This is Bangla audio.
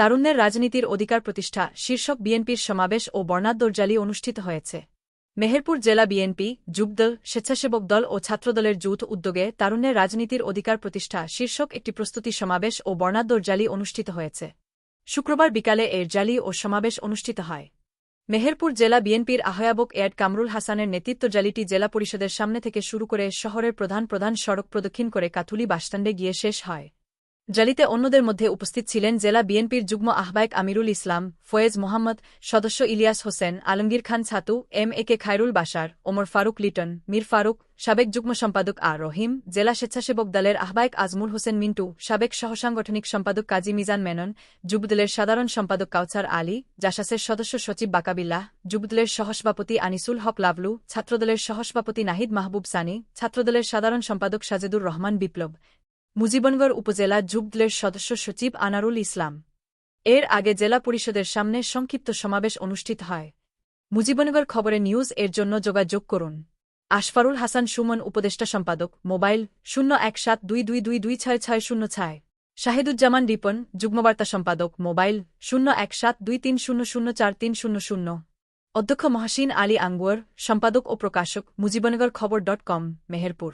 তারুণ্যের রাজনীতির অধিকার প্রতিষ্ঠা শীর্ষক বিএনপির সমাবেশ ও বর্ণাঢ্যর্যালি অনুষ্ঠিত হয়েছে। মেহেরপুর জেলা বিএনপি যুবদল স্বেচ্ছাসেবক দল ও ছাত্রদলের যৌথ উদ্যোগে তারুণ্যের রাজনীতির অধিকার প্রতিষ্ঠা শীর্ষক একটি প্রস্তুতি সমাবেশ ও বর্ণাঢ্যর্যালি অনুষ্ঠিত হয়েছে। শুক্রবার বিকালে এর জালি ও সমাবেশ অনুষ্ঠিত হয়। মেহেরপুর জেলা বিএনপির আহ্বায়ক এড কামরুল হাসানের নেতৃত্ব র্যালিটি জেলা পরিষদের সামনে থেকে শুরু করে শহরের প্রধান প্রধান সড়ক প্রদক্ষিণ করে কাথুলি বাসস্ট্যান্ডে গিয়ে শেষ হয়। র্যালিতে অন্যদের মধ্যে উপস্থিত ছিলেন জেলা বিএনপির যুগ্ম আহ্বায়ক আমিরুল ইসলাম, ফয়েজ মোহাম্মদ সদস্য ইলিয়াস হোসেন, আলমগীর খান ছাতু, এম এ কে খায়রুল বাসার ওমর ফারুক লিটন, মীর ফারুক, সাবেক যুগ্ম সম্পাদক আর রহিম, জেলা স্বেচ্ছাসেবক দলের আহ্বায়ক আজমুল হোসেন মিন্টু, সাবেক সহসাংগঠনিক সম্পাদক কাজী মিজান মেনন, যুবদলের সাধারণ সম্পাদক কাউসার আলী, জাসাসের সদস্য সচিব বাকাবিল্লাহ, যুবদলের সহসভাপতি আনিসুল হক লাভলু, ছাত্রদলের সহসভাপতি নাহিদ মাহবুব সানি, ছাত্রদলের সাধারণ সম্পাদক সাজেদুর রহমান বিপ্লব মুজিবনগর উপজেলা যুবদলের সদস্য সচিব আনারুল ইসলাম। এর আগে জেলা পরিষদের সামনে সংক্ষিপ্ত সমাবেশ অনুষ্ঠিত হয়। মুজিবনগর খবরে নিউজ এর জন্য যোগাযোগ করুন। আশফারুল হাসান সুমন উপদেষ্টা সম্পাদক, মোবাইল শূন্য এক সাত দুই দুই দুই দুই ছয় ছয় শূন্য ছয়। শাহিদুজ্জামান রিপন, যুগ্মবার্তা সম্পাদক, মোবাইল শূন্য এক সাত দুই তিন শূন্য শূন্য চার তিন শূন্য শূন্য। অধ্যক্ষ মহাসিন আলী আঙ্গুয়ার, সম্পাদক ও প্রকাশক, মুজিবনগর খবর ডট কম, মেহেরপুর।